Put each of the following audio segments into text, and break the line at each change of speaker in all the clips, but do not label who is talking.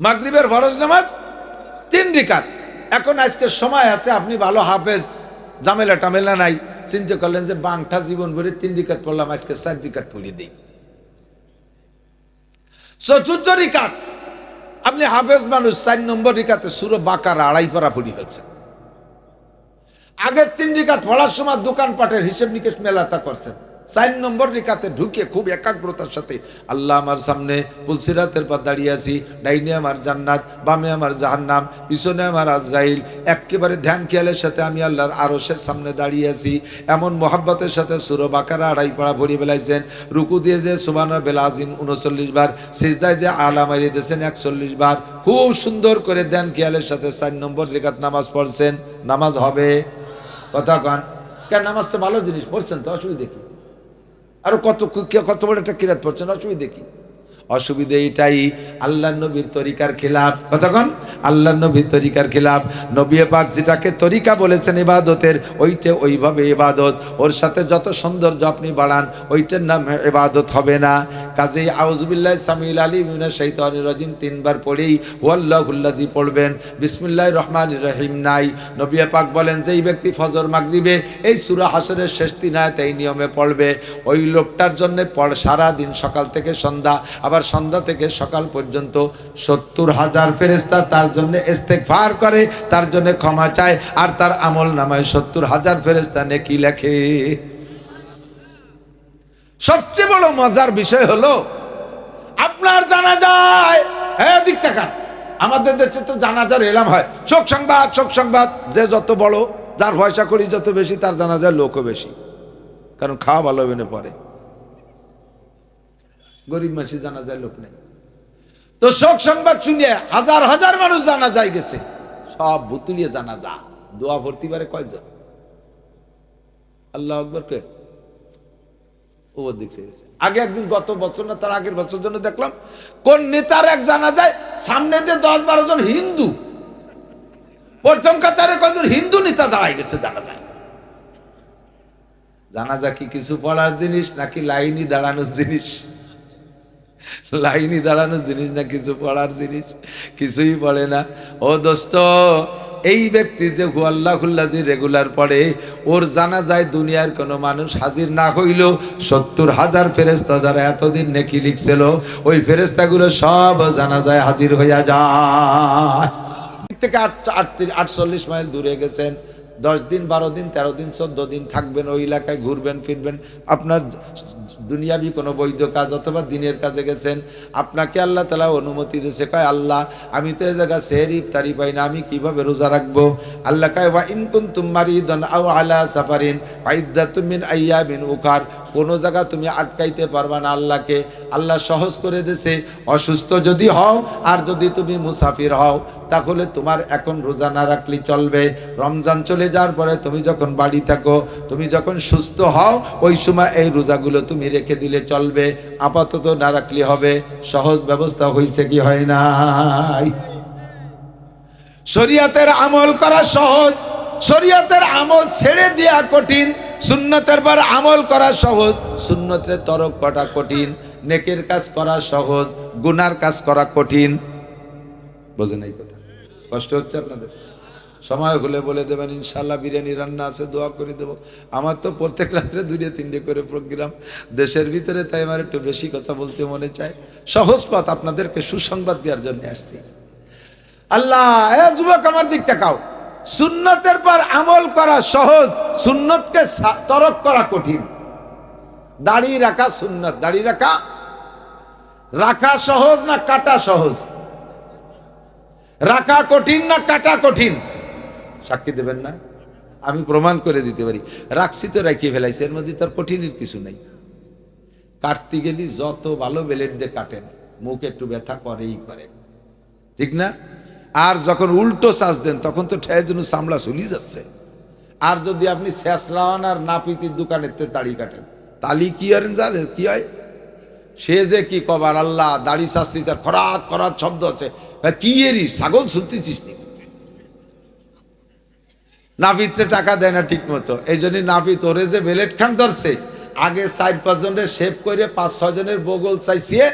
মাগরিবের ফরজ নামাজ তিন রিকাত। এখন আজকে সময় আছে, আপনি ভালো হাফেজ জামেলা টামেলা নাই। চিন্তা করলেন যে বাংঠা জীবন ভরে তিন রিকাত পড়লাম, আজকে চার রিকাত পড়িয়ে দিই। চতুর্থ রিকাত, আপনি হাফেজ মানুষ, চার নম্বর রিকাতে সুরো বাঁকার আড়াই পারা পড়ি হচ্ছে আগের তিন রিকাত পড়ার সময় দোকানপাটের হিসেব নিকেশ মেলাতা করছেন। চার নম্বর রেখাতে ঢুকে খুব একাগ্রতার সাথে, আল্লাহ আমার সামনে পুলসিরাতের পর দাঁড়িয়ে আছি, ডাইনে আমার জান্নাত, বামে আমার জাহান্নাম, পিছনে আমার আজরাইল একেবারে ধ্যান খেয়ালের সাথে আমি আল্লাহর আরসের সামনে দাঁড়িয়ে আছি। এমন মোহাব্বতের সাথে সুরো বাকারা আড়াই পাড়া ভরি বেলাইছেন, রুকু দিয়ে যে সুবানা বেলা আজিম উনচল্লিশ বার, সিজদায় যে আলা মারিয়ে দিয়েছেন একচল্লিশ বার, খুব সুন্দর করে ধ্যান খেয়ালের সাথে চার নম্বর রেখাত নামাজ পড়ছেন। নামাজ হবে? কথা কন। কেন নামাজ তো ভালো জিনিস, পড়ছেন তো, অসুবিধা কি? আরও কত কত বড় একটা কিরাত পড়ছেন? অসুবিধা কি? অসুবিধে এটাই। আল্লাহ নবীর তরিকার খেলাফ। কতক্ষণ আল্লাহ নবীর তরিকার খেলাফ। নবী পাক যেটাকে তরিকা বলেছেন ইবাদতের, ওইটা ওইভাবে ইবাদত। ওর সাথে যত সৌন্দর্য আপনি বাড়ান, ওইটার নাম ইবাদত হবে না। কাজেই আউজবিল্লাহ সামিল আলী মিনা শৈতানির রাজিম তিনবার পড়েই ওয়াল্লাহুল্লাজি পড়বেন। বিসমিল্লাহ রহমান রহিম নাই। নবী পাক বলেন যে এই ব্যক্তি ফজর মাগরিবে এই সুরা হাসরের শেষ দিন আয়াত এই নিয়মে পড়বে। ওই লোকটার জন্য সারা দিন সকাল থেকে সন্ধ্যা। আবার সন্ধ্যা থেকে সকাল পর্যন্ত সত্তর হাজার ফেরেস্তা তার জন্য ইস্তেগফার করে, তার জন্য ক্ষমা চায় আর তার আমল নামায় সত্তর হাজার ফেরেস্তা নেকি লেখে। সবচেয়ে বড় মজার বিষয় হলো, আপনার জানা যায় হ্যাঁ দিক টাকান আমাদের দেশে তো জানাজার এলাম হয়। শোক সংবাদ শোক সংবাদ। যে যত বড়, যার পয়সা করি যত বেশি, তার জানাজার লোকও বেশি। কারণ খাওয়া ভালো হবে পরে। গরিব মাসি জানা যায়, লোক নেই। তো শোক সংবাদ শুনিয়ে হাজার হাজার মানুষ জানা যায় গেছে। সব বুতুলিয়ে জানা যা। দোয়া ভর্তি বারে কয়জন? আল্লাহ আকবর কে আগে একদিন গত বছর না, তার আগের বছর জন্য দেখলাম, কোন নেতার এক জানা যায়, সামনে দিয়ে দশ বারো জন হিন্দু। প্রথম কাতারে কজন হিন্দু নেতা দাঁড়াই গেছে জানা যায়। জানাজা কি কিছু পড়ার জিনিস, নাকি লাইনই দাঁড়ানোর জিনিস? লাইনই দাঁড়ানোর জিনিস না, কিছু পড়ার জিনিস, কিছুই পড়ে না। ও দোস্ত, এই ব্যক্তি যে হুয়াল্লাহ খুল্লাজি রেগুলার পড়ে, ওর জানা যায় দুনিয়ার কোনো মানুষ হাজির না হইল। সত্তর হাজার ফেরেস্তা যারা এতদিন নেকি লিখছিল, ওই ফেরেস্তাগুলো সব জানা যায় হাজির হইয়া যায়। থেকে আট, আটচল্লিশ মাইল দূরে গেছেন। দশ দিন, বারো দিন, তেরো দিন, চোদ্দ দিন থাকবেন ওই এলাকায়, ঘুরবেন, ফিরবেন। আপনার দুনিয়াবি কোনো বৈধ কাজ অথবা দিনের কাজে গেছেন, আপনাকে আল্লাহ তালা অনুমতি দিয়েছে, কয়, আল্লাহ, আমি তো এ জায়গা সেহের ইফতারি পাই না, আমি কীভাবে রোজা রাখব? আল্লাহ কয়, ওয়া ইনকুন তুমারি দন আউ আলা সাফারিন ফাইদা তুমিন আইয়া বিন উকার। কোনো জায়গা তুমি আটকাইতে পারবা না আল্লাহকে। আল্লাহ সহজ করে দিয়েছে অসুস্থ যদি হও আর যদি তুমি মুসাফির হও, তাহলে তোমার এখন রোজা না রাখলে চলবে। রমজান চলে যাওয়ার পরে তুমি যখন বাড়ি থাকো, তুমি যখন সুস্থ হও, ওই সময় এই রোজাগুলো তুমি রেখে দিলে চলবে। আপাতত না রাখলে হবে। সহজ ব্যবস্থা হয়েছে কি হয় নাই? শরিয়াতের আমল করা সহজ। শরিয়াতের আমল ছেড়ে দেওয়া কঠিন। সুন্নতের পর আমল করা সহজ, সুন্নতের তরক করা কঠিন, নেকের কাজ করা সহজ, গুনার কাজ করা কঠিন। বোঝেন এই কথা? কষ্ট হচ্ছে আপনাদের? সময় হলে বলে দেবেন ইনশাল্লাহ বিরিয়ানি রান্না আছে, দোয়া করে দেবো। আমার তো প্রত্যেক রাত্রে দুইটা তিনটে করে প্রোগ্রাম। দেশের ভিতরে তাই আমার একটু বেশি কথা বলতে মনে চায়। সহজ পথ আপনাদেরকে সুসংবাদ দেওয়ার জন্য আসছি। আল্লাহ যুবক আমার দিক তাকাও সুন্নতের পর আমল করা সহজ, সুন্নতকে তরক করা কঠিন। দাড়ি রাখা সুন্নত। দাড়ি রাখা রাখা সহজ না কাটা সহজ? রাখা কঠিন না কাটা কঠিন? সাক্ষী দেবেন না? আমি প্রমাণ করে দিতে পারি। রাখছি তো রাখিয়ে ফেলাইছি, এর মধ্যে তার কঠিনের কিছু নেই। কাটতে গেলি যত ভালো বেলেট দিয়ে কাটেন, মুখ একটু ব্যথা করেই করে। ঠিক না? আর যখন উল্টো চাষ দেন, তখন তো ঠেয়ে যেন সামলা চলি যাচ্ছে। আর যদি আপনি শেষরাওয়ান আর নাপিতির দোকানের তে দাড়ি কাটেন, তালি কি আর জানে কি হয়? সে যে কি কবার আল্লাহ দাড়ি শাস্তি তার খরাত খরাত শব্দ আছে কি এরি, ছাগল শুনতেছিস নি নাপিতরে টাকা দেয় না ঠিক মতো এই জন্য নাপিত ওরে যে বেলেট খান ধরছে, আগে চার পাঁচজনের শেভ করে পাঁচ ছজনের বগল চাইছিয়ে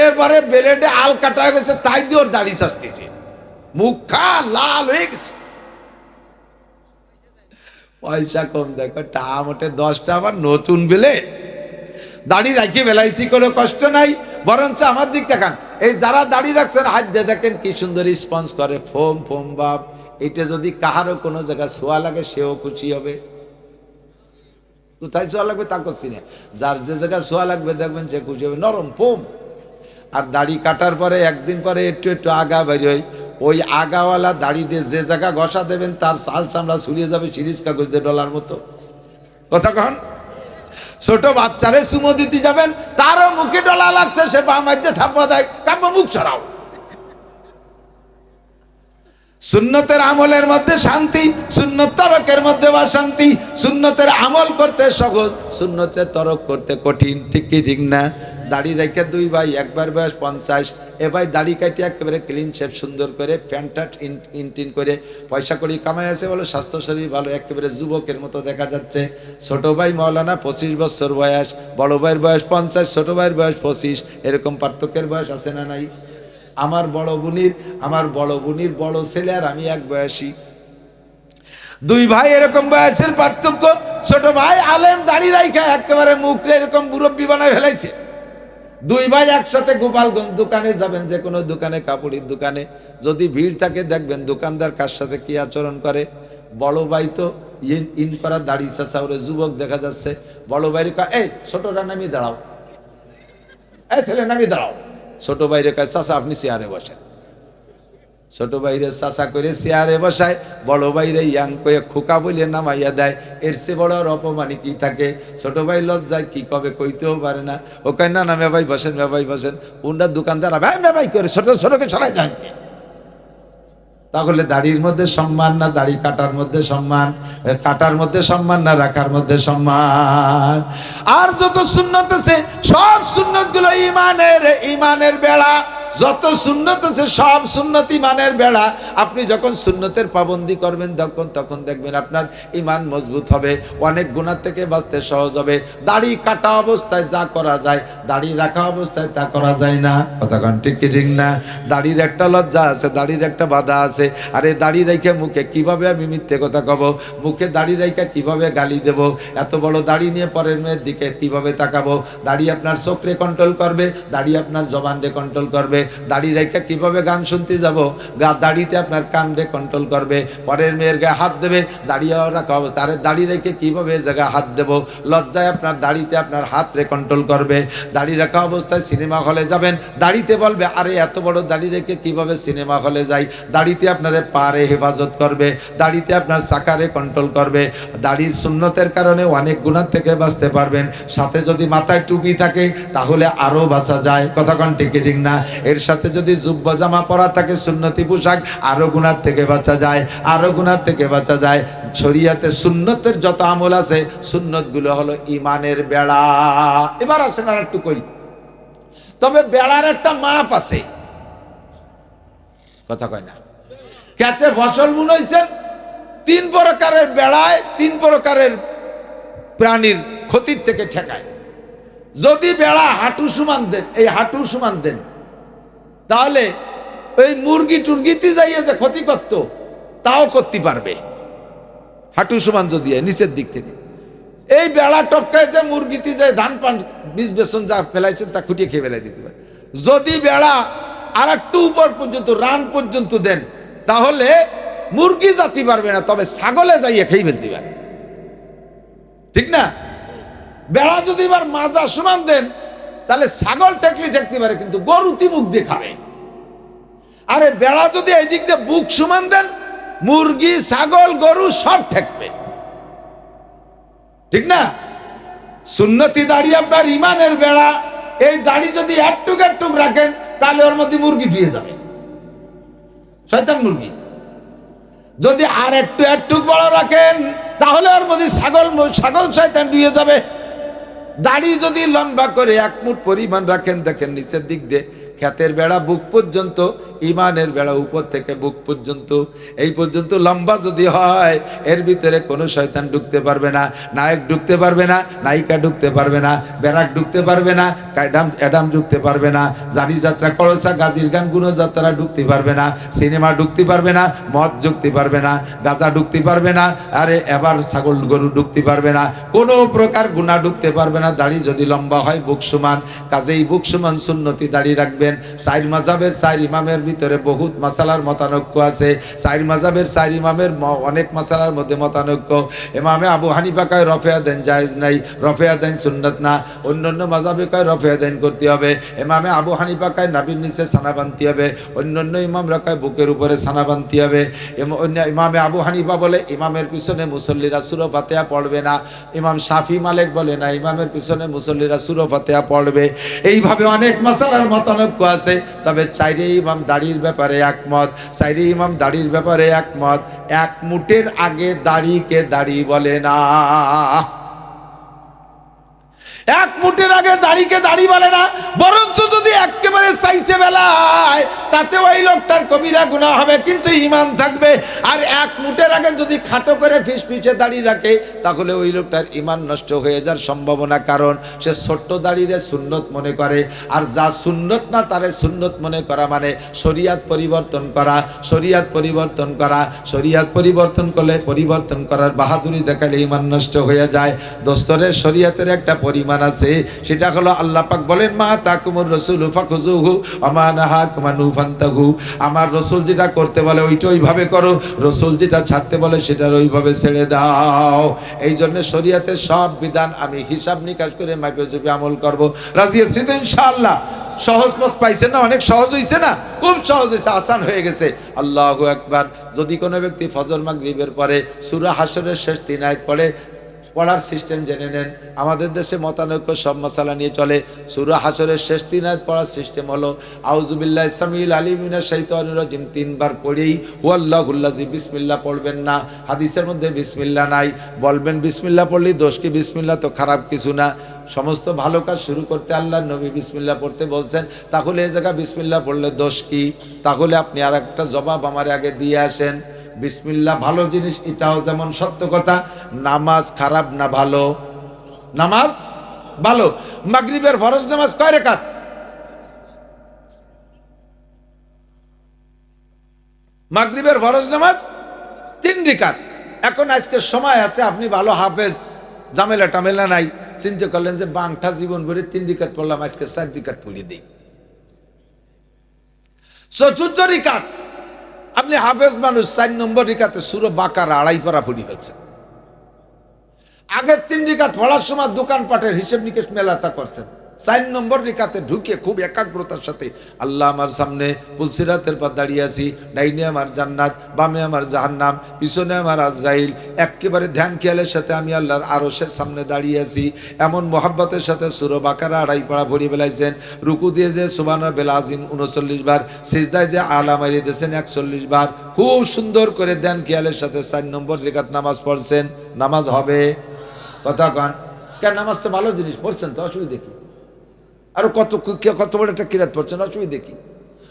এবারে বেলেটে আল কাটা গেছে, তাই দিয়ে ওর দাড়ি শাস্তিছে। মুখা লাল হয়ে গেছে। পয়সা কম, দেখো টা মোটে দশটা, আবার নতুন বেলে। দাড়ি রাখি বেলাইছি কোনো কষ্ট নাই, বরঞ্চ আমার দিক দেখান। এই যারা দাড়ি রাখছেন, হাত দিয়ে দেখেন কি সুন্দর রেসপন্স করে। ফোম ফোম, বাপ, এটা যদি কাহারও কোনো জায়গায় শোয়া লাগে, সেও খুশি হবে। কোথায় শোয়া লাগবে তা করছি না। যার যে জায়গায় শোয়া লাগবে, দেখবেন সে খুশি হবে। নরম, ফোম। আর দাড়ি কাটার পরে একদিন পরে একটু একটু আগা বেরোয় ওই আগাওয়ালা দাড়ি দিয়ে যে জায়গা ঘষা দেবেন, তার সাল চামড়া ছুলিয়ে যাবে সিরিজ কাগজ দিয়ে ডলার মতো। কথা কন? ছোট বাচ্চারে সুমো দিতে যাবেন, তারও মুখে ডলা লাগছে, সে মাধ্যে থাপ্পা দেয়, কাব্য মুখ সরাও। সুন্নতের আমলের মধ্যে শান্তি, সুন্নত তরকের মধ্যে বা শান্তি সুন্নতের আমল করতে সহজ, সুন্নতের তরক করতে কঠিন, ঠিক কি ঠিক না? দাড়ি রেখে দুই ভাই একবার বয়স পঞ্চাশ, এ ভাই দাড়ি কাটি একেবারে ক্লিন শেপ সুন্দর করে প্যান্ট ইনটিন করে পয়সা করি কামাই আছে বলো, স্বাস্থ্য শরীর ভালো, একেবারে যুবকের মতো দেখা যাচ্ছে। ছোট ভাই মৌলানা, পঁচিশ বছর বয়স, বড় ভাইয়ের বয়স পঞ্চাশ, ছোট ভাইয়ের বয়স পঁচিশ, এরকম পার্থক্যের বয়স আছে না নাই? আমার বড় বোনির, আমার বড় বোনির বড় ছেলে আর আমি এক বয়সী। দুই ভাই এরকম বয়সের পার্থক্য, ছোট ভাই আলেম দাড়ি রাইখা একেবারে মুখ এরকম মুরব্বী বানায় ফেলাইছে। দুই ভাই একসাথে গোপালগঞ্জ দোকানে যাবেন, যে কোনো দোকানে, কাপড়ের দোকানে। যদি ভিড় থাকে, দেখবেন দোকানদার কার সাথে কি আচরণ করে। বড় ভাই তো ইন ইন করা দাড়ি চাচা, ওরে যুবক দেখা যাচ্ছে। বড় ভাইয়ের কয়, এই ছোটরা নামিয়ে দাঁড়াও। এ ছেলে, নামিয়ে দাঁড়াও। ছোট ভাইরে কয়, চাচা, আপনি চেয়ারে বসেন। ছোট ভাইরে চাচা করে চেয়ারে বসায়, বড় ভাইরে ইয়াং কয়ে খোকা বলে নামাইয়া দেয়। এর সে বড় আর অপমানি কি থাকে? ছোট ভাই লজ্জায় কি কবে কইতেও পারে না। ও কয়, না না মেভাই বসেন মেভাই বসেন। উনার দোকানদার ভাই মেভাই করে ছোট, ছোটকে সরাই দেন তাহলে দাড়ির মধ্যে সম্মান না দাড়ি কাটার মধ্যে সম্মান? কাটার মধ্যে সম্মান না রাখার মধ্যে সম্মান? আর যত সুন্নত আছে, সব সুন্নতগুলো ইমানের ইমানের বেড়া। যত সুন্নত আছে, সব সুন্নত ইমানের বেড়া। আপনি যখন সুন্নতের পাবন্দি করবেন, তখন তখন দেখবেন আপনার ইমান মজবুত হবে, অনেক গুণার থেকে বাঁচতে সহজ হবে। দাড়ি কাটা অবস্থায় যা করা যায়, দাড়ি রাখা অবস্থায় তা করা যায় না। কতক্ষণ ঠিক ঠিক না? দাড়ির একটা লজ্জা আছে, দাড়ির একটা বাধা আছে। আরে দাড়ি রেখে মুখে কীভাবে আমি মিথ্যে কথা কব? মুখে দাড়ি রেখে কীভাবে গালি দেব? এত বড় দাড়ি নিয়ে পরের মেয়ের দিকে কীভাবে তাকাবো? দাড়ি আপনার চোখরে কন্ট্রোল করবে, দাড়ি আপনার জবানরে কন্ট্রোল করবে। দাড়ি রেখে কীভাবে গান শুনতে যাব? গা দাড়িতে আপনার কানরে কন্ট্রোল করবে। পরের মেয়ের গায়ে হাত দেবে। দাঁড়িয়ে রাখা অবস্থা। আরে দাড়ি রেখে কীভাবে জায়গায় হাত দেব? লজ্জায় আপনার দাড়িতে আপনার হাত রে কন্ট্রোল করবে। দাড়ি রাখা অবস্থায় সিনেমা হলে যাবেন। দাড়িতে বলবে, আরে এত বড় দাড়ি রেখে কীভাবে সিনেমা হলে যাই? দাড়িতে আপনারে পারে হেফাজত করবে। দাড়িতে আপনার চাকারে কন্ট্রোল করবে। দাড়ির সুন্নতের কারণে অনেক গুণার থেকে বাঁচতে পারবেন। সাথে যদি মাথায় টুপি থাকে, তাহলে আরও বাঁচা যায়। কথা কন ঠিক না? এর সাথে যদি জুব্বা জামা পরা থাকে, সুন্নতি পোশাক, আরও গুণার থেকে বাঁচা যায়, আরও গুণার থেকে বাঁচা যায়। শরিয়াতে সুন্নতের যত আমল আছে সুন্নতগুলো হলো ইমানের বেড়া। এবার আসেন আর একটু কই। তবে বেড়ার একটা মাপ আছে। কথা কয় না। খেতে ফসল বুনইছেন তিন প্রকারের বেড়ায় তিন প্রকারের প্রাণীর ক্ষতির থেকে ঠেকায়। যদি বেড়া হাঁটু সমান দেন, এই হাঁটু সমান দেন তাহলে ওই মুরগি টুরগিতে যাইয়ে যে ক্ষতি করত, তাও করতে পারবে। হাঁটু সমান যদি নিচের দিক থেকে। এই বেড়া টপকায় যে মুরগিতে যায় ধান পান, বীজ বেসন যা ফেলাইছেন তা খুঁটিয়ে খেয়ে ফেলাই দিতে পারে। যদি বেড়া আর একটু উপর পর্যন্ত, রান পর্যন্ত দেন, তাহলে মুরগি যাতে পারবে না, তবে ছাগলে যাইয়ে খেয়ে ফেলতে পারে। ঠিক না? বেড়া যদি এবার মাজা সমান দেন তাহলে ছাগল ঠেকলে ঠেকতে পারে, কিন্তু গরুতি মুখ দিয়ে খাবে। আরে বেড়া যদি এই দিক দিয়ে বুক সমান দেন, মুরগি, ছাগল, গরু সব ঠেকবে। ঠিক না? সুন্নতি দাড়ি আপনার ইমানের বেড়া, এই দাড়ি যদি একটুক একটুক রাখেন, তাহলে ওর মধ্যে মুরগি ধুয়ে যাবে। শয়তান মুরগি। যদি আর একটু একটু বড় রাখেন, তাহলে ওর মধ্যে ছাগল ছাগল শয়তান ধুয়ে যাবে। দাড়ি যদি লম্বা করে এক মুঠ পরিমাণ রাখেন, দেখেন নিচের দিক দিয়ে খ্যাতের বেড়া বুক পর্যন্ত ইমানের বেড়া উপর থেকে বুক পর্যন্ত এই পর্যন্ত লম্বা যদি হয় এর ভিতরে কোনো শয়তান ঢুকতে পারবে না নায়ক ঢুকতে পারবে না নায়িকা ঢুকতে পারবে না ব্যারাক ঢুকতে পারবে না অ্যাডাম অ্যাডাম ঢুকতে পারবে না জারি যাত্রা কলসা গাজীর গান গুণযাত্রা ঢুকতে পারবে না সিনেমা ঢুকতে পারবে না মদ ঢুকতে পারবে না গাঁজা ঢুকতে পারবে না আরে এবার ছাগল গরু ঢুকতে পারবে না কোনো প্রকার গুণা ঢুকতে পারবে না দাড়ি যদি লম্বা হয় বুক সমান কাজেই বুক সমান সুন্নতি দাড়ি রাখবেন সাইর মাজাবের সাইর ইমামের ভিতরে বহুত মাসালার মতানৈক্য আছে। সাইর মাজাবের সাইর ইমামের অনেক মাসালার মধ্যে মতানৈক্য। ইমামে আবু হানিফা কয়, রফেয়া দেন, জায়েজ নাই। রফেয়া দেন, সুন্নত না। অন্য অন্য মাজাবে কয়, রফেয়া দেন, করতে হবে। ইমামে আবু হানিফা কয়, নাবির নিচে সানা বানতে হবে। অন্য অন্য ইমামরা কয়, বুকের উপরে সানা বানতে হবে। অন্য ইমামে আবু হানিফা বলে, ইমামের পিছনে মুসল্লিরা সুরো ফাতেহা পড়বে না। ইমাম শাফি মালিক বলে, না, ইমামের পিছনে মুসল্লিরা সুরো ফাতেহা পড়বে। এইভাবে অনেক মশালার মতানৈক্য আছে। তবে চাইরে ইমাম দাড়ির ব্যাপারে একমত। সাইরি ইমাম দাড়ির ব্যাপারে একমত। এক মুটের আগে দাড়িকে দাড়ি বলে না। এক মুঠের আগে দাড়িকে দাড়ি বলে না, বরঞ্চ যদি একেবারে সাইসে বেলায় তাতে ওই লোকটার কবিরা গুণা হবে, কিন্তু ইমান থাকবে। আর এক মুঠের আগে যদি খাটো করে ফিস ফিসে দাড়ি রাখে, তাহলে ওই লোকটার ইমান নষ্ট হয়ে যাওয়ার সম্ভাবনা, কারণ সে ছোট্ট দাড়িরে সুন্নত মনে করে। আর যা সুন্নত না, তারে সুন্নত মনে করা মানে শরিয়াত পরিবর্তন করা, শরিয়াত পরিবর্তন করা। শরিয়াত পরিবর্তন করলে পরিবর্তন করার বাহাদুরি দেখালে ইমান নষ্ট হয়ে যায়। দোস্তরের শরিয়াতের একটা পরিমাণ আছে, সেটা হলো আল্লাহ পাক বলেন, মা তাকুমুর রসুল ফাকুজুহু আমানাহা কুমানু ফান্তাহু। আমার রসুল যেটা করতে বলে ওইটা ওইভাবে করো, রসুল যেটা ছাড়তে বলে সেটার ওইভাবে ছেড়ে দাও। এই জন্য শরিয়াতের সব বিধান আমি হিসাব নিকাশ করে মাইপে আমল করব। রাজি আছি তো ইনশাআল্লাহ? সহজ পথ পাইছে না? অনেক সহজ হয়েছে না? খুব সহজ হয়েছে আসান হয়ে গেছে। আল্লাহ একবার যদি কোনো ব্যক্তি ফজর মাগরিবের পরে সুরা হাসরের শেষ তিন আয়াত পড়ে পড়ার সিস্টেম জেনে নেন। আমাদের দেশে মতানৈক্য সব মশালা নিয়ে চলে। সুরা হাসরের শেষ তিন আয়াত পড়ার সিস্টেম হলো আউজুবিল্লাহ ইসমিল আলিমিনা শাইতানুর-রাজিম তিনবার পড়েই হুয়াল্লাহুল্লাজি বিসমিল্লাহ পড়বেন না। হাদিসের মধ্যে বিসমিল্লাহ নাই। বলবেন, বিসমিল্লাহ পড়লেই দোষ কি? বিসমিল্লাহ তো খারাপ কিছু না। সমস্ত ভালো কাজ শুরু করতে আল্লাহ নবী বিসমিল্লাহ পড়তে বলছেন। তাহলে এই জায়গা বিসমিল্লাহ পড়লে দোষ কি? তাহলে আপনি আর একটা জবাব আমার আগে দিয়ে আসেন। বিসমিল্লাহ, ভালো জিনিস, এটাও যেমন সত্য কথা, নামাজ খারাপ না ভালো? নামাজ ভালো। মাগরিবের ফরজ নামাজ কয় রেখাত? মাগরিবের ফরজ নামাজ তিন রিকাত এখন আজকে সময় আছে, আপনি ভালো হাফেজ জামেলা টামেলা নাই। চিন্তা করলেন যে বাংটা জীবন ভরে তিন রিকাত পড়লাম, আজকে চার রিকাত পড়িয়ে দিই। চতুর্থ রিকাত আপনি হাফেজ মানুষ, চার নম্বর রিকাতে সুরো বাঁকার আড়াই পারা পড়ি হচ্ছে। আগের তিন রিকাত পড়ার সময় দোকানপাটের হিসেব নিকেশ মেলাতা করছেন। চার নম্বর রিকাতে ঢুকে খুব একাগ্রতার সাথে, আল্লাহ আমার সামনে পুলসিরাতের পর দাঁড়িয়ে আছি, ডাইনে আমার জান্নাত, বামে আমার জাহান্নাম, পিছনে আমার আজরাইল, একেবারে ধ্যান খেয়ালের সাথে আমি আল্লাহর আরশের সামনে দাঁড়িয়ে আছি। এমন মোহাব্বতের সাথে সুরো বাকারা আড়াই পাড়া ভরি বেলাইছেন রুকু দিয়ে যে সুবানা বেলা আজিম উনচল্লিশ বার, সিজদায় যে আলা মারিয়ে দিয়েছেন একচল্লিশ বার, খুব সুন্দর করে ধ্যান খেয়ালের সাথে চার নম্বর রেখাত নামাজ পড়ছেন। নামাজ হবে? কথা কন। কেন নামাজ তো ভালো জিনিস, পড়ছেন তো, অসুবিধা কি? আরও কত কত বড় একটা কিরাত পড়ছেন? অসুবিধে কি?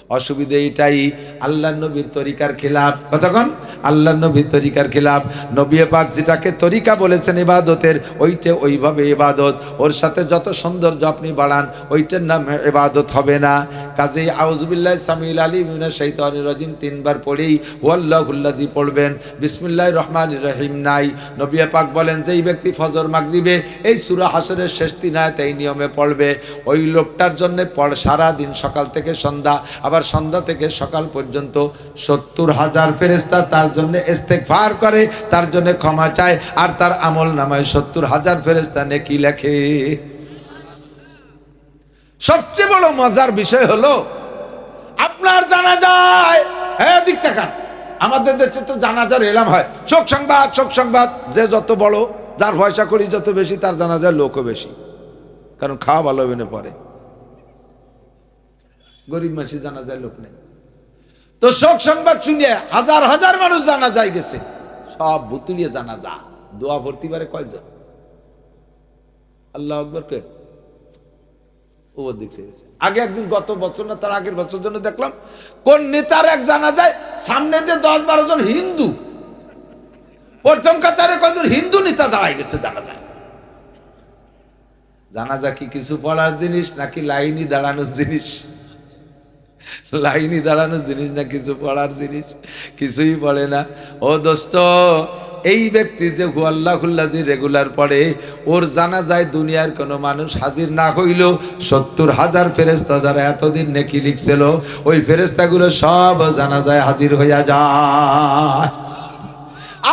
অসুবিধে এটাই আল্লাহ নবীর তরিকার খেলাফ। কতক্ষণ? আল্লাহ নবীর তরিকার খেলাফ। নবী পাক যেটাকে তরিকা বলেছেন ইবাদতের, ওইটা ওইভাবে ইবাদত। ওর সাথে যত সৌন্দর্য আপনি বাড়ান, ওইটার নাম ইবাদত হবে না। কাজেই আউজবিল্লাহ সামিল আলী মিনা শৈতান রাজিম, তিনবার পড়েই ওয়াল্লাহুল্লাজি পড়বেন। বিসমিল্লাহ রহমান রহিম নাই। নবী পাক বলেন যে এই ব্যক্তি ফজর মাগরিবে, এই সুরা হাসরের শেষ তিন আয়াত এই নিয়মে পড়বে। ওই লোকটার জন্য পড় সারা দিন, সকাল থেকে সন্ধ্যা, আবার সন্ধ্যা থেকে সকাল পর্যন্ত সত্তর হাজার ফেরেস্তা তার জন্য ইস্তেগফার করে, তার জন্য ক্ষমা চায়, আর তার আমল নামায় সত্তর হাজার ফেরেস্তা নেকি লেখে। সবচেয়ে বড় মজার বিষয় হলো, আপনার জানা যায় হ্যাঁ দিক টাকা আমাদের দেশে তো জানাজার এলাম হয় শোক সংবাদ শোক সংবাদ, যে যত বড়, যার পয়সা করি যত বেশি, তার জানাজার লোকও বেশি, কারণ খাওয়া ভালো হবে না পরে। গরিব মানুষই জানা যায় লোক নেই। তো শোক সংবাদ শুনিয়ে হাজার হাজার মানুষ জানা যায় গেছে। সব বুতুলিয়ে জানা যা দোয়া ভর্তি পারে কয়জন? আল্লাহ আকবর কে? আগে একদিন গত বছর না, তার আগের বছর জন্য দেখলাম, কোন নেতার এক জানা যায় সামনে দিয়ে দশ বারো জন হিন্দু। প্রথম কাতারে কয়জন হিন্দু নেতা দাঁড়াই গেছে জানা যায় জানাজা কি কিছু পড়ার জিনিস নাকি লাইনি দাঁড়ানোর জিনিস? লাইনি দাঁড়ানোর জিনিস না, কিছু পড়ার জিনিস, কিছুই পড়ে না। ও দোস্ত, এই ব্যক্তি যে আল্লাহ যে রেগুলার পড়ে, ওর জানা যায় দুনিয়ার কোনো মানুষ হাজির না হইল সত্তর হাজার ফেরেস্তা যারা এতদিন নেকি লিখছিল, ওই ফেরেস্তাগুলো সব জানা যায় হাজির হইয়া যায়।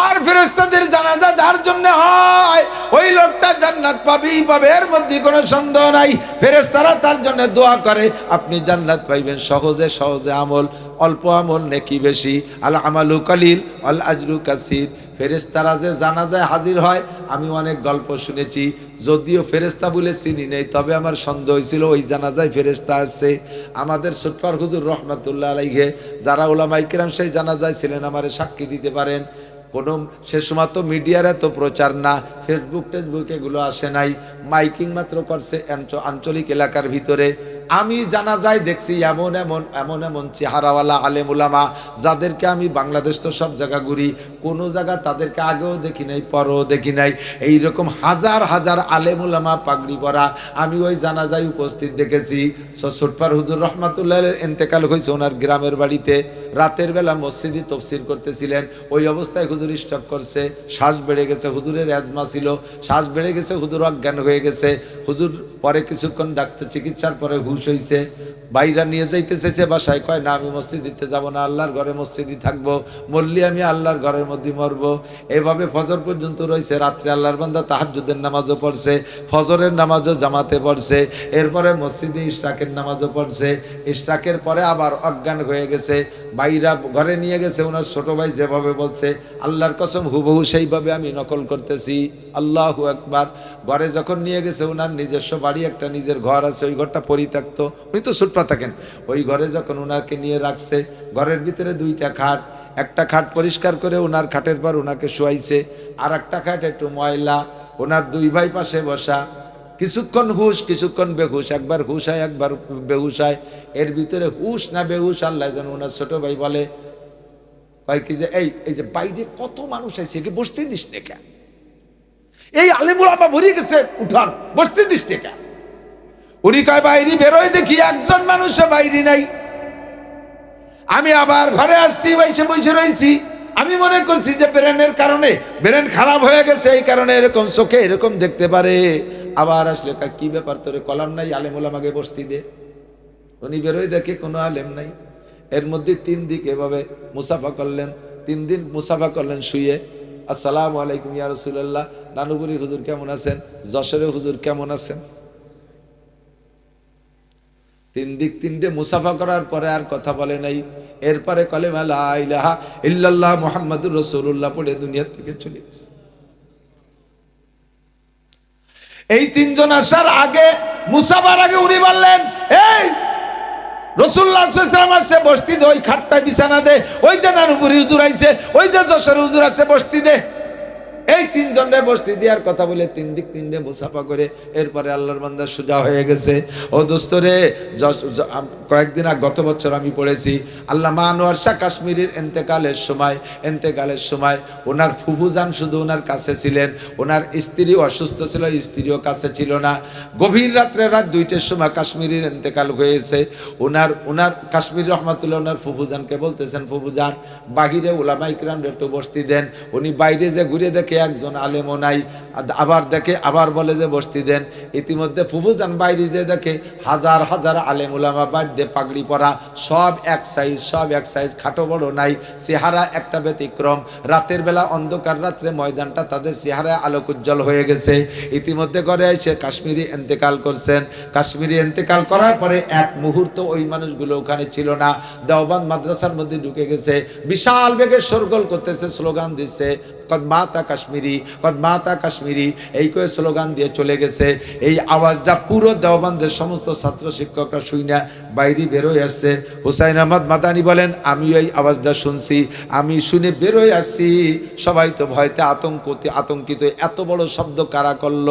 আর ফেরেস্তাদের জানাজা যার জন্য হয়, ওই লোকটা জান্নাত পাবেই পাবে এর মধ্যে কোনো সন্দেহ নাই। ফেরেস্তারা তার জন্য দোয়া করে, আপনি জান্নাত পাইবেন, সহজে সহজে আমল, অল্প আমল, নেকি বেশি। আল আমালু কালিল আল আজরু কাসির। ফেরেস্তারা যে জানাজায় হাজির হয়, আমি অনেক গল্প শুনেছি। যদিও ফেরেস্তা বলে চিনি নেই, তবে আমার সন্দেহ হয়েছিল, ওই জানাজায় ফেরেস্তা আসছে। আমাদের সুটপার হুজুর রহমতুল্লাহ আলাইহে, যারা ওলামাইকিরাম সেই জানাজায় ছিলেন, আমারে সাক্ষী দিতে পারেন। কোনো সে সময় তো মিডিয়ার এত প্রচার না ফেসবুক টেসবুক এগুলো আসে নাই, মাইকিং মাত্র করছে আঞ্চলিক এলাকার ভিতরে। আমি জানা যায় দেখছি এমন এমন এমন এমন চেহারাওয়ালা আলেম উলামা, যাদেরকে আমি বাংলাদেশ তো সব জায়গা ঘুরি, কোনো জায়গা তাদেরকে আগেও দেখি নাই, পরেও দেখি নাই। এইরকম হাজার হাজার আলেম উলামা পাগড়ি পরা আমি ওই জানা যায় উপস্থিত দেখেছি। সসুটপার হুজুর রহমাতুল্লাহ এন্তেকাল হয়েছে ওনার গ্রামের বাড়িতে। রাতের বেলা মসজিদে তফসির করতেছিলেন। ওই অবস্থায় হুজুর স্টক করছে, শ্বাস বেড়ে গেছে, হুজুরের অ্যাজমা ছিল, শ্বাস বেড়ে গেছে, হুজুর অজ্ঞান হয়ে গেছে। হুজুর পরে কিছুক্ষণ ডাক্তার চিকিৎসার পরে হুশ হয়েছে বাইরা নিয়ে যাইতে চেয়েছে বাসায়, কয়, না, আমি মসজিদ দিতে যাব না, আল্লাহর ঘরে মসজিদই থাকব, মরলি আমি আল্লাহর ঘরের মধ্যে মরবো। এভাবে ফজর পর্যন্ত রয়েছে রাত্রে আল্লাহর বান্দা তাহাজ্জুদের নামাজও পড়ছে, ফজরের নামাজও জামাতে পড়ছে, এরপরে মসজিদে ইশরাকের নামাজও পড়ছে, ইশরাকের পরে আবার অজ্ঞান হয়ে গেছে বাইরা ঘরে নিয়ে গেছে, ওনার ছোট ভাই যেভাবে বলছে, আল্লাহর কসম, হুবহু সেইভাবে আমি নকল করতেছি। আল্লাহু একবার ঘরে যখন নিয়ে গেছে, ওনার নিজস্ব বাড়ি, একটা নিজের ঘর আছে, ওই ঘরটা পরিত্যক্ত। উনি তো সুটপা থাকেন। ওই ঘরে যখন ওনাকে নিয়ে রাখছে, ঘরের ভিতরে দুইটা খাট, একটা খাট পরিষ্কার করে ওনার খাটের পর ওনাকে শোয়াইছে আর একটা খাট একটু ময়লা, ওনার দুই ভাই পাশে বসা কিছুক্ষণ হুশ, কিছুক্ষণ বেহুশ, একবার হুশ হয়, একবার বেহুশ হয়। এর ভিতরে হুশ না বেহুশ, আল্লাহ যেন ওনার ছোট ভাই বলে, ভাই কি যে, এই এই যে বাইরে কত মানুষ আছে, একে বসতে দিস না এই আলিমুল আমা ভরিয়ে গেছে, উঠান, বসতে দিস না উনি কয় বাইরে বেরোয় দেখি একজন মানুষ বাইরে নাই। আমি আবার ঘরে আসছি, বসে বসে রয়েছি আমি মনে করছি যে ব্রেনের কারণে, ব্রেন খারাপ হয়ে গেছে, এই কারণে এরকম চোখে এরকম দেখতে পারে। আবার আসলে, কি ব্যাপার তোরে? কলাম নাই আলেমুল আমাকে বসতি দে। উনি বেরোয় দেখে কোনো আলেম নাই। এর মধ্যে তিন দিক এভাবে মুসাফা করলেন। তিন দিন মুসাফা করলেন শুয়ে। আসসালামু আলাইকুম ইয়া রসুল্লাহ নানুপুরি হুজুর কেমন আছেন? যশোরে হুজুর কেমন আছেন? তিন দিক তিনটে মুসাফা করার পরে আর কথা বলে নাই। এরপরে কলেমা লা ইলাহা ইল্লাল্লাহ মুহাম্মাদুর রাসূলুল্লাহ পড়ে দুনিয়া থেকে চলে গেছে। এই তিনজন আসার আগে মুসাবার আগে উনি বললেন, এই রসুল্লাহ আসছে, বস্তি দে, ওই খাটটা বিছানা দে, ওই যে নানুপুরি হুজুর আইছে, ওই যে যশোর হুজুর আছে বস্তি দে। এই তিনজনে বস্তি দেওয়ার কথা বলে তিন দিক তিনটে মুসাফা করে এরপরে আল্লাহর বান্দা সোজা হয়ে গেছে। ও য- আম- কয়েকদিন আগ, গত বছর আমি পড়েছি, আল্লাহ আনোয়ার শাহ কাশ্মীরের এন্তেকালের সময় এন্তেকালের সময় ওনার ফুফুজান শুধু ওনার কাছে ছিলেন, ওনার স্ত্রী অসুস্থ ছিল, স্ত্রীও কাছে ছিল না। গভীর রাত্রে রাত দুইটার সময় কাশ্মীরের এন্তেকাল হয়েছে, ওনার ওনার, কাশ্মীর রহমাতুল্লাহ ওনার ফুফুজানকে বলতেছেন ফুফুজান বাহিরে ওলামাইকরাম একটু বসতি দেন, উনি বাইরে যে ঘুরে দেখে একজন আলেমও নাই। আবার দেখে, আবার বলে যে, বসতি দেন। ইতিমধ্যে ফুফুজান বাইরে যে দেখে, হাজার হাজার আলেম ওলামা বাড়িতে পাগড়ি পরা, সব এক সাইজ সব এক সাইজ খাটো বড় নাই, চেহারা একটা ব্যতিক্রম। রাতের বেলা অন্ধকার রাত্রে ময়দানটা তাদের চেহারায় আলোক উজ্জ্বল হয়ে গেছে। ইতিমধ্যে করে এসে কাশ্মীরি এন্তেকাল করছেন। কাশ্মীরি এন্তেকাল করার পরে এক মুহূর্ত ওই মানুষগুলো ওখানে ছিল না। দেওবান মাদ্রাসার মধ্যে ঢুকে গেছে। বিশাল বেগে সরগোল করতেছে, স্লোগান দিচ্ছে কদ মাতা কাশ্মীরি, কদ মাতা কাশ্মীরি, এই করে স্লোগান দিয়ে চলে গেছে। এই আওয়াজটা পুরো দেওবানদের সমস্ত ছাত্র শিক্ষকরা শুই না বাইরে বেরোয় আসছে। হুসাইন আহমদ মাদানি বলেন আমি ওই আওয়াজটা শুনছি, আমি শুনে বেরোয় আসছি। সবাই তো ভয়তে আতঙ্কতে আতঙ্কিত। এত বড় শব্দ কারা করল?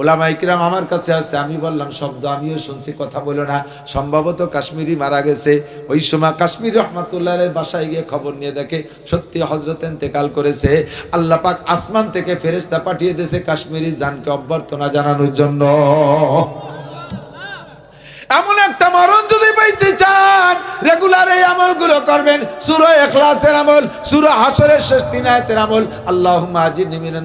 ওলামাইকিরাম আমার কাছে আসছে, আমি বললাম, শব্দ আমিও শুনছি, কথা বলো না। সম্ভবত কাশ্মীরি মারা গেছে। ওই সময় কাশ্মীর রহমাতুল্লাহের বাসায় গিয়ে খবর নিয়ে দেখে, সত্যি হজরত ইন্তেকাল করেছে। আল্লাহ পাক আসমান থেকে ফেরেস্তা পাঠিয়ে দিয়েছে কাশ্মীরি জানকে অভ্যর্থনা জানানোর জন্য। এমন একটা মরণ যদি পাইতে চান রেগুলার এই আমলগুলো করবেন। সুরা এখলাসের আমল, সুরা হাসরের শেষ তিন আয়াতের আমল আল্লাহ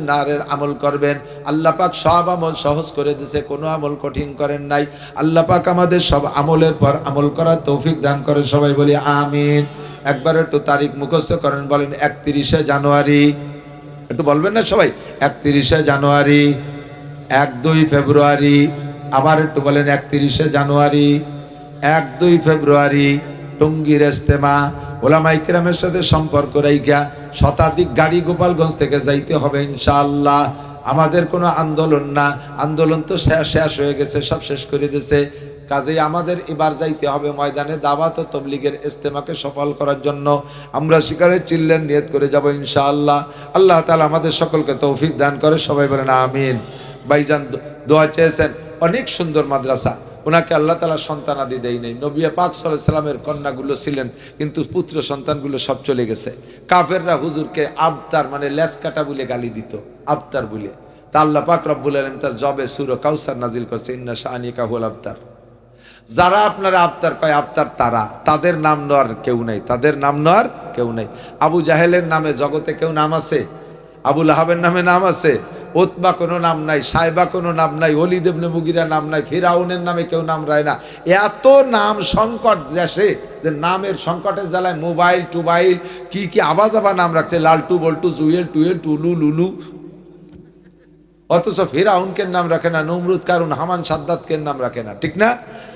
নারের আমল করবেন। আল্লাহ পাক সব আমল সহজ করে দিছে, কোনো আমল কঠিন করেন নাই। আল্লাহ পাক আমাদের সব আমলের পর আমল করার তৌফিক দান করে সবাই বলি আমিন। একবার একটু তারিখ মুখস্থ করেন, বলেন একত্রিশে জানুয়ারি। একটু বলবেন না সবাই? একত্রিশে জানুয়ারি, এক দুই ফেব্রুয়ারি। আবার একটু বলেন একত্রিশে জানুয়ারি, এক দুই ফেব্রুয়ারি। টঙ্গির ইস্তেমা ওলামাই কিরামের সাথে সম্পর্ক রাইখা, শতাধিক গাড়ি গোপালগঞ্জ থেকে যাইতে হবে ইনশাআল্লাহ। আমাদের কোনো আন্দোলন না। আন্দোলন তো শেষ শেষ হয়ে গেছে, সব শেষ করে দিয়েছে। কাজেই আমাদের এবার যাইতে হবে ময়দানে দাওয়াত ও তবলিগের ইস্তেমাকে সফল করার জন্য। আমরা শিকারের চিল্লেন, নিয়ত করে যাব ইনশাআল্লাহ। আল্লাহ তাআলা আমাদের সকলকে তৌফিক দান করে, সবাই বলেন আমিন। ভাইজান দোয়া চেয়েছেন, অনেক সুন্দর মাদ্রাসা। ওনাকে আল্লাহ তালা সন্তানাদি দেয় নাই। নবিয়া পাক সাল্লামের কন্যাগুলো ছিলেন, কিন্তু পুত্র সন্তানগুলো সব চলে গেছে। কাফেররা হুজুরকে আবতার মানে লেস কাটা বলে গালি দিত, আবতার বলে। তা আল্লাহ পাক রব্বুল আলম তার জবে সুর কাউসার নাজিল করছে, ইন্না শাহানি কাহুল আবতার। যারা আপনারা আবতার কয়, আবতার তারা। তাদের নাম নেওয়ার কেউ নাই, তাদের নাম নেওয়ার কেউ নাই। আবু জাহেলের নামে জগতে কেউ নাম আছে? আবুল আহাবের নামে নাম আছে? ওতবা কোনো নাম নাই, সাইবা কোনো নাম নাই অলিদেবনে মুগিরা নাম নাই, ফিরাউনের নামে কেউ নাম রায় না। এত নাম সংকট দেশে যে নামের সংকটের জ্বালায় মোবাইল, টুবাইল, কি কি আবাজ আবার নাম রাখছে, লালটু, বল্টু, জুয়েল, টুয়েল, টুলু, লুলু। অথচ ফেরাউনকে নাম রাখে না, নমরুদ, কারুন, হামান, সাদ্দাতকে নাম রাখে না, ঠিক না?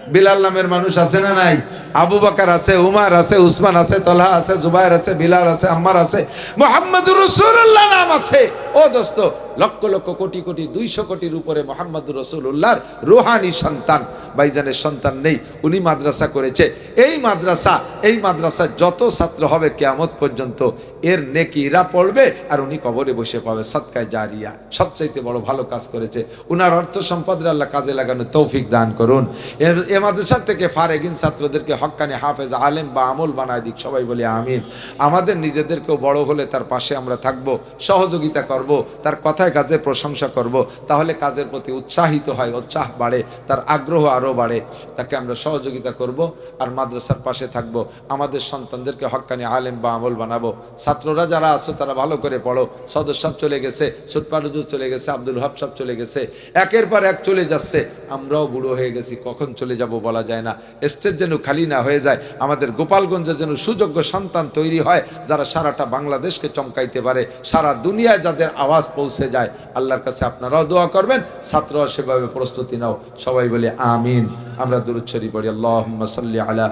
বিলাল নামের মানুষ আছে না নাই? আবু বাকার আছে, উমার আছে, উসমান আছে, তলহা আছে, জুবাইর আছে, বিলাল আছে, আম্মার আছে। মোহাম্মদুর রসুল্লাহ নাম আছে। ও দোস্ত, লক্ষ লক্ষ কোটি কোটি, দুইশো কোটির উপরে মোহাম্মদুর রসুল্লাহর রুহানি সন্তান, বাইজানের সন্তান নেই, উনি মাদ্রাসা করেছে। এই মাদ্রাসা এই মাদ্রাসা যত ছাত্র হবে কেয়ামত পর্যন্ত, এর নেকিরা পড়বে আর উনি কবরে বসে পাবে সৎকায় জারিয়া। সবচাইতে বড় ভালো কাজ করেছে। উনার অর্থ সম্পদের আল্লাহ কাজে লাগানো তৌফিক দান করুন। এর- এ মাদ্রাসা থেকে ফারেগিন ছাত্রদেরকে হক্কানি হাফেজ, আলেম বা আমল বানায় দিক, সবাই বলে আমিন। আমাদের নিজেদেরকেও বড় হলে তার পাশে আমরা থাকব, সহযোগিতা করব, তার কথায় কাজের প্রশংসা করব, তাহলে কাজের প্রতি উৎসাহিত হয়, উৎসাহ বাড়ে, তার আগ্রহ আরও বাড়ে। তাকে আমরা সহযোগিতা করব আর মাদ্রাসার পাশে থাকব। আমাদের সন্তানদেরকে হক্কানি আলেম বা আমল বানাবো। ছাত্ররা যারা আছো, তারা ভালো করে পড়ো। সদর সাহেব চলে গেছে সুটপাটুজুর চলে গেছে, আব্দুল হাব সাহেব চলে গেছে। একের পর এক চলে যাচ্ছে। আমরাও বুড়ো হয়ে গেছি, কখন চলে যাব? বলা যায় না স্টেজ যেন খালি না হয়ে যায় আমাদের গোপালগঞ্জে যেন সুযোগ্য সন্তান তৈরি হয় যারা সারাটা বাংলাদেশকে চমকাইতে পারে সারা দুনিয়ায় যাদের আওয়াজ পৌঁছে যায় আল্লাহর কাছে আপনারাও দোয়া করবেন ছাত্ররা সেভাবে প্রস্তুতি নাও সবাই বলে আমিন আমরা দুরুচ্ছরি পড়ি আল্লাহ সাল্লি আলা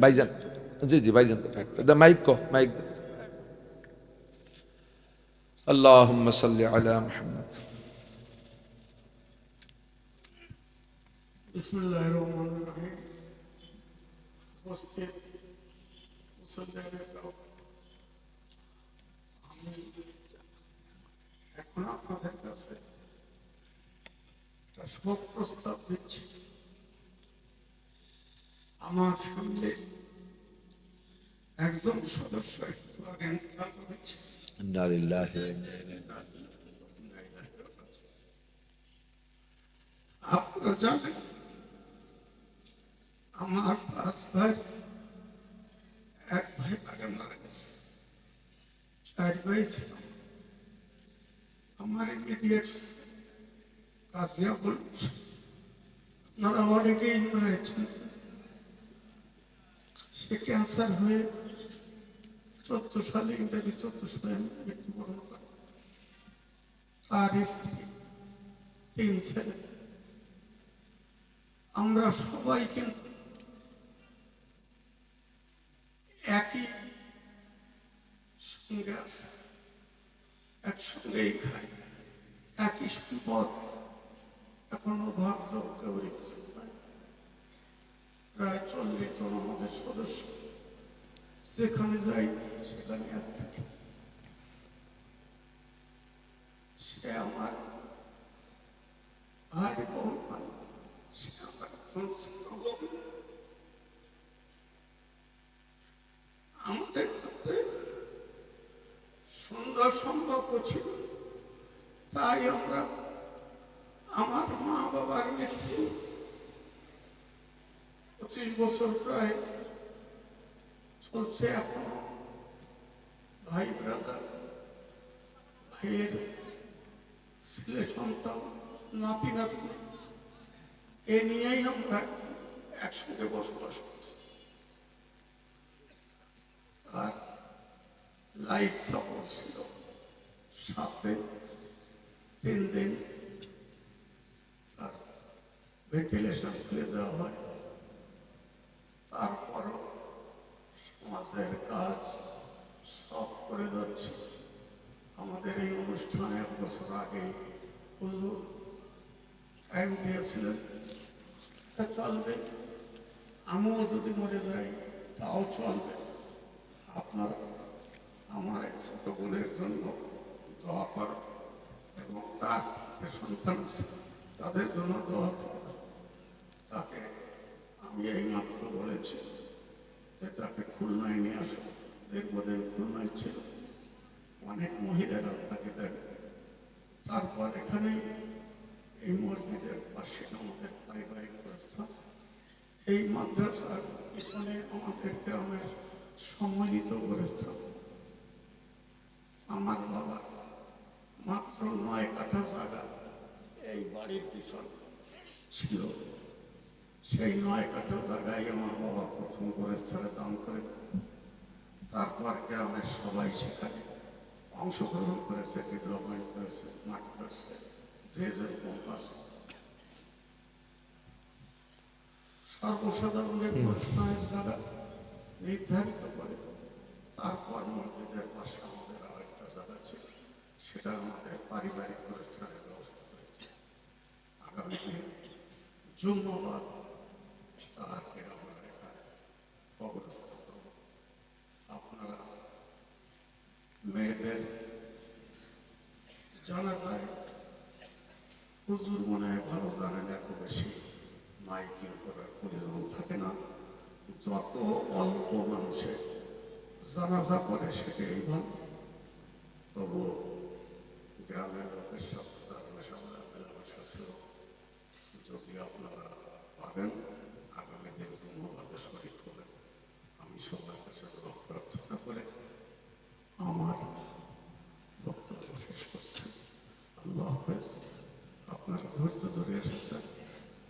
ভাইজান জি জি ভাইজান মাইক কো মাইক اللهم صل على محمد
এখন আপনাদের কাছে একটা শোক প্রস্তাব দিচ্ছি। আমার ফ্যামিলির একজন সদস্য একটু আগে ইন্তজার করেছে। আপনারা জানেন আমার পাঁচ ভাই এক ভাই আগে মারা গেছে চার ভাই ছিল। আমার ইমিডিয়েট কাজিয়া বলব আপনারা অনেকেই মনে সে ক্যান্সার হয়ে চোদ্দ সালে ইংরেজি চোদ্দ সালে মৃত্যুবরণ করে। তার স্ত্রী তিন ছেলে। আমরা সবাই কিন্তু একই সঙ্গে একসঙ্গেই খাই একই সম্পদ এখনও কেউ রেখেছে প্রায় চল্লিশ জন আমাদের সদস্য যেখানে যাই, সেখানে এক থাকে। সে আমার আর বৌমা সে আমার একজন ছোট বোন। আমাদের মধ্যে সুন্দর সম্পর্ক ছিল তাই আমরা আমার মা বাবার মৃত্যু পঁচিশ বছর প্রায় চলছে এখনও। ভাই ব্রাদার, ভাইয়ের ছেলে সন্তান, নাতি, নাতনি, এ নিয়েই আমরা একসঙ্গে বসবাস করছি। তার লাইফ সাপোর্ট ছিল। সাত দিন তিন দিন তার ভেন্টিলেশন খুলে দেওয়া হয়। তারপরও সমাজের কাজ সব করে যাচ্ছে। আমাদের এই অনুষ্ঠানে এক বছর আগে হুজুর টাইম দিয়েছিলেন, তা চলবে। আমিও যদি মরে যাই, তাও চলবে। আপনারা আমার ছোট বোনের জন্য দোয়া করবেন এবং তার সন্তান আছে, তাদের জন্য দোয়া করবেন তাকে আমি এইমাত্র বলেছি যে তাকে খুলনায় নিয়ে আসো। দীর্ঘদিন খুলনায় ছিল। অনেক মহিলারা তাকে দেখবে। তারপর এখানে এই মসজিদের পাশে আমাদের পারিবারিক প্রস্থান এই মাদ্রাসার পিছনে আমাদের গ্রামের সম্মানিত প্রস্থান আমার বাবার মাত্র নয় কাঠা জায়গা এই বাড়ির পিছনে ছিল। সেই নয় কাঠা জায়গায় আমার বাবা প্রথম গোরস্থানে দান করে তারপর গ্রামের সবাই সেখানে অংশগ্রহণ করেছে ডেভেলপমেন্ট করেছে মাঠ করছে যে যেরকম পারছে। সর্বসাধারণের প্রস্থানের জায়গা নির্ধারিত করে তারপর মসজিদের পাশে আমাদের আর একটা জায়গা ছিল। সেটা আমাদের পারিবারিক প্রস্থানের ব্যবস্থা করেছে। আগামী দিন জুম্মাবাদ তাকে আমরা এখানে আপনারা মেয়েদের জানা যায় হুজুর মনে হয় ভালো জানেন, এত বেশি মাইকিং করার প্রয়োজন থাকে না। যত অল্প মানুষে জানাজা করে সেটাই ভালো। তবু গ্রামের লোকের সাথে তার মেশামেলা মেলামেশা ছিল যদি আপনারা পারেন আগামী দিন ধন্যবাদে শরীর হবেন আমি সবার কাছে প্রার্থনা করে আমার বক্তব্য শেষ করছি আল্লাহ হাফেজ আপনারা ধৈর্য ধরে এসেছেন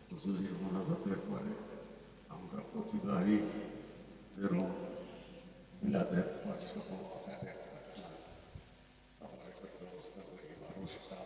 হুজুরির মোনাজাতের পরে আমরা প্রতিবারই যেরকম মিলাদের পর ছোট আকারে একটা খেলা তারপর একটা ব্যবস্থা করি এবারও সেটা